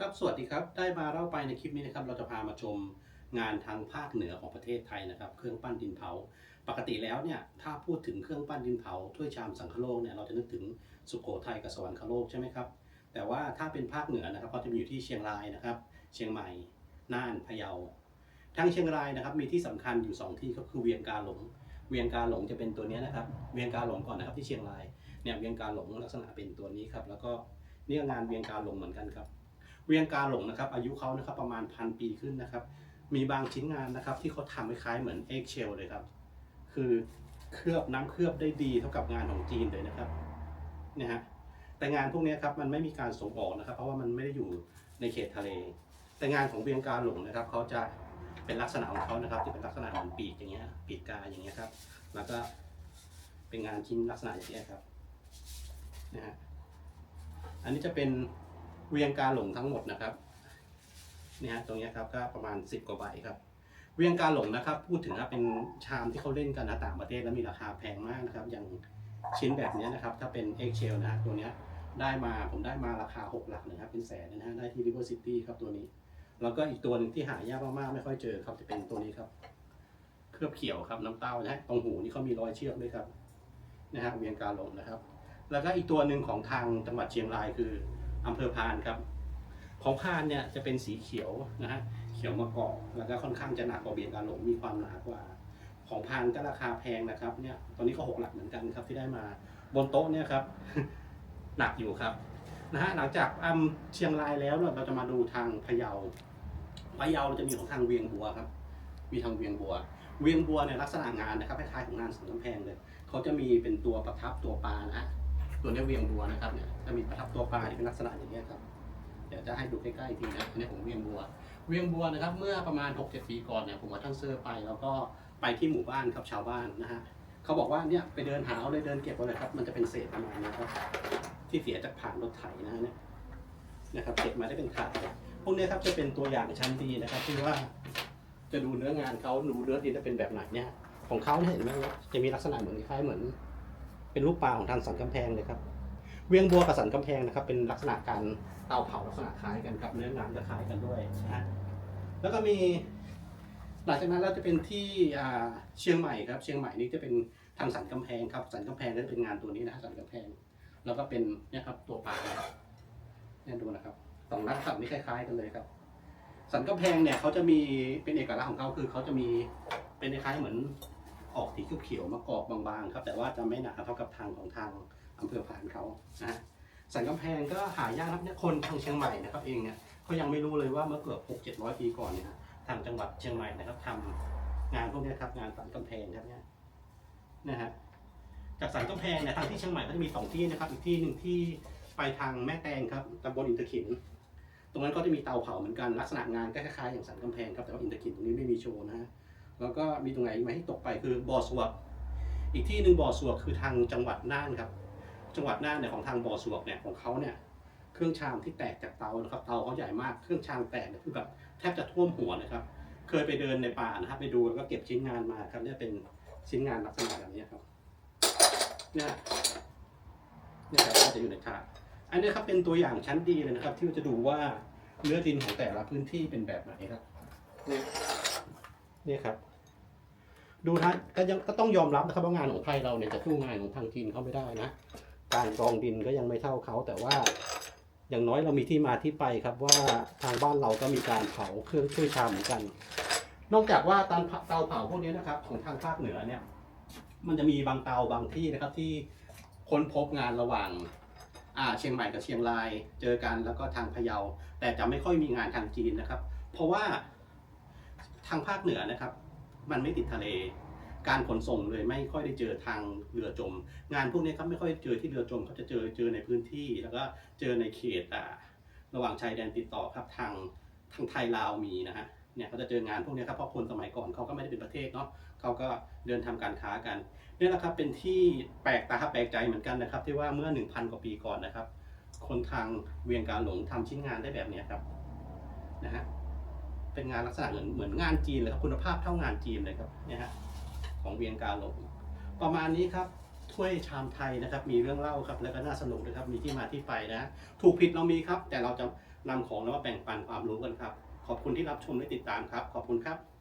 ครับ สวัสดีครับ ได้มาเล่าไปในคลิปนี้นะครับ เราจะพามาชมงานทางภาคเหนือของประเทศไทยนะครับ เครื่องปั้นดินเผา ปกติแล้วเนี่ย ถ้าพูดถึงเครื่องปั้นดินเผา ถ้วยชามสังคโลกเนี่ย เราจะนึกถึงสุโขทัยกับสวรรคโลกใช่ไหมครับ แต่ว่าถ้าเป็นภาคเหนือนะครับ ก็จะมีอยู่ที่เชียงรายนะครับ เชียงใหม่ น่าน พะเยาทั้งเชียงรายนะครับ มีที่สำคัญอยู่สองที่ก็คือเวียงกาหลง เวียงกาหลงจะเป็นตัวนี้นะครับ เวียงกาหลงก่อนนะครับที่เชียงราย เนี่ย เวียงกาหลงลักษณะเป็นตัวนี้ครับ แล้วก็เนี่ยงานเวียงกาหลงเหมือนกันครับ เวียงกาหลงนะครับ อายุเขานะครับประมาณพันปีขึ้นนะครับ มีบางชิ้นงานนะครับ ที่เขาทำคล้ายๆเหมือนเอ็กเชลเลยครับ คือเคลือบน้ำเคลือบได้ดีเท่ากับงานของจีนเลยนะครับเนี่ยฮะแต่งานพวกนี้ครับมันไม่มีการส่งออกนะครับ เพราะว่ามันไม่ได้อยู่ในเขตทะเล แต่งานของเวียงกาหลงนะครับเขาจะเป็นลักษณะของเขานะครับ ที่เป็นลักษณะเหมือนปีกอย่างเงี้ยปีกกาอย่างเงี้ยครับ แล้วก็เป็นงานชิ้นลักษณะอย่างเงี้ยครับนะฮะอันนี้จะเป็น เวียงกาหลงทั้งหมดนะครับเนี่ยฮะตรงนี้ครับก็ประมาณ 10 กว่าใบครับ เวียงกาหลงนะครับ พูดถึงว่าเป็นชามที่เขาเล่นกันนะต่างประเทศแล้วมีราคาแพงมากนะครับ อย่างชิ้นแบบนี้นะครับ ถ้าเป็น e x c h e l นะฮะตัวเนี้ยได้มาผมได้มาราคา 6 หลักเลยครับเป็นแสนนะฮะได้ที่ River City ครับตัวนี้ แล้วก็อีกตัวหนึ่งที่หายากมากๆไม่ค่อยเจอครับจะเป็นตัวนี้ครับ เคลือบเขียวครับน้ำเต้านะฮะตรงหูนี่เขามีรอยเชือกด้วยครับนะฮะเวียงกาหลงนะครับ แล้วก็อีกตัวหนึ่งของทางจังหวัดเชียงรายคือ อำเภอพานครับ ของพานเนี่ยจะเป็นสีเขียวนะฮะเขียวมะกอกแล้วก็ค่อนข้างจะหนักกว่าเบียงกาหลงมีความหนากว่า ของพานก็ราคาแพงนะครับเนี่ยตอนนี้ก็หกหลักเหมือนกันครับที่ได้มาบนโต๊ะเนี่ยครับหนักอยู่ครับนะฮะหลังจากอำเชียงรายแล้วเราจะมาดูทางพะเยาพะเยาเราจะมีของทางเวียงบัวครับ มีทางเวียงบัว เวียงบัวเนี่ยลักษณะงานนะครับคล้ายๆของงานสันกำแพงเลย เขาจะมีเป็นตัวประทับตัวปลานะฮะ ตัวนี้เวียงบัวนะครับเนี่ยจะมีประทับตัวปลาที่เป็นลักษณะอย่างเงี้ครับเดี๋ยวจะให้ดูใกล้ๆอีกทีนะอันนี้ผมเวียงบัว เวียงบัวนะครับ เมื่อประมาณ 6-7 ปีก่อนเนี่ยผมมาทั้งเซอร์ไป แล้วก็ไปที่หมู่บ้านครับชาวบ้านนะฮะเขาบอกว่าเนี่ยไปเดินหาเอาเลยเดินเก็บเอาเลยครับ มันจะเป็นเศษประมาณนี้ครับที่เสียจากผ่านรถไถนะฮะเนี่ยนะครับเก็บมาได้เป็นถาดพวกนี้ครับจะเป็นตัวอย่างชั้นดีนะครับที่ว่าจะดูเนื้องานเขาดูเนื้อดินจะเป็นแบบไหนเนี่ยของเขาเนี่ยเห็นไหมว่าจะมีลักษณะเหมือนคล้ายเหมือน เป็นรูปปลาของทางสันกำแพงเลยครับ เวียงบัวกับสันกำแพงนะครับ เป็นลักษณะการเตาเผาลักษณะคล้ายกันครับเนื้องานจะคล้ายกันด้วยนะฮะแล้วก็มี หลังจากนั้นเราจะเป็นที่อ่าเชียงใหม่ครับ เชียงใหม่นี่จะเป็นทางสันกำแพงครับ สันกำแพงก็จะเป็นงานตัวนี้นะฮะสันกำแพง แล้วก็เป็นเนี่ยครับตัวปลาเนี่ยดูนะครับสองลักษณะนี้คล้าย ๆ กันเลยครับ สันกำแพงเนี่ยเขาจะมีเป็นเอกลักษณ์ของเขาคือเขาจะมีเป็นคล้ายๆเหมือนออกสีเขียวๆมากรอบบางๆครับ แต่ว่าจะไม่หนาเท่ากับทางของทางอำเภอพานเขานะสันกำแพงก็หายากครับเนี่ยคนทางเชียงใหม่นะครับเองเนี่ยเขายังไม่รู้เลยว่าเมื่อเกือบหกเจ็ดร้อยปีก่อนเนี่ยทางจังหวัดเชียงใหม่นะครับทำงานพวกนี้ครับงานสันกำแพงครับเนี่ยนะฮะจากสันกำแพงเนี่ยทางที่เชียงใหม่ก็จะมีสองที่นะครับ อีกที่หนึ่งที่ไปทางแม่แตงครับตำบลอินทขิน ตรงนั้นก็จะมีเตาเผาเหมือนกันลักษณะงานก็คล้ายๆอย่างสันกำแพงครับแต่ว่าอินทขินตรงนี้ไม่มีโชว์นะฮะ แล้วก็มีตรงไหนไหมที่ตกไปคือบ่อสวก อีกที่หนึ่งบ่อสวกคือทางจังหวัดน่านครับ จังหวัดน่านเนี่ยของทางบ่อสวกเนี่ยของเขาเนี่ยเครื่องชามที่แตกจากเตานะครับเตาเขาใหญ่มากเครื่องชามแตกเนี่ยคือแบบแทบจะท่วมหัวนะครับ เคยไปเดินในป่านะครับไปดูแล้วก็เก็บชิ้นงานมาครับเนี่ยเป็นชิ้นงานลักษณะแบบนี้ครับเนี่ยเนี่ยครับก็จะอยู่ในถาดอันนี้ครับเป็นตัวอย่างชั้นดีเลยนะครับ ที่จะดูว่าเนื้อดินของแต่ละพื้นที่เป็นแบบไหนครับ เนี่ยครับ ดูนะก็ยังก็ต้องยอมรับนะครับว่างานของไทยเราเนี่ยจะสู้งานของทางจีนเขาไม่ได้นะ การกรองดินก็ยังไม่เท่าเขาแต่ว่าอย่างน้อยเรามีที่มาที่ไปครับว่าทางบ้านเราก็มีการเผาเครื่องช่วยชาเหมือนกัน นอกจากว่าเตาเตาเผาพวกนี้นะครับ ของทางภาคเหนือเนี่ย มันจะมีบางเตาบางที่นะครับที่ค้นพบงานระหว่างอ่าเชียงใหม่กับเชียงรายเจอกันแล้วก็ทางพะเยา แต่จะไม่ค่อยมีงานทางจีนนะครับ เพราะว่า ทางภาคเหนือนะครับ มันไม่ติดทะเล การขนส่งเลยไม่ค่อยได้เจอทางเรือจม งานพวกนี้ครับไม่ค่อยเจอที่เรือจมเขาจะเจอเจอในพื้นที่ แล้วก็เจอในเขตอ่าระหว่างชายแดนติดต่อครับทางทางไทยลาวมีนะฮะเนี่ยเขาจะเจองานพวกนี้ครับเพราะคนสมัยก่อนเขาก็ไม่ได้เป็นประเทศเนาะเขาก็เดินทำการค้ากันนี่แหละครับเป็นที่แปลกตาแปลกใจเหมือนกันนะครับ ที่ว่าเมื่อ 1,000 กว่าปีก่อนนะครับ คนทางเวียงการหลงทำชิ้นงานได้แบบนี้ครับนะฮะ เป็นงานลักษณะเหมือนเหมือนงานจีนเลยครับคุณภาพเท่างานจีนเลยครับเนี่ยฮะของเวียงกาหลงประมาณนี้ครับถ้วยชามไทยนะครับ มีเรื่องเล่าครับ แล้วก็น่าสนุกนะครับ มีที่มาที่ไปนะ ถูกผิดเรามีครับ แต่เราจะนำของแล้วมาแบ่งปันความรู้กันครับ ขอบคุณที่รับชมและติดตามครับ ขอบคุณครับ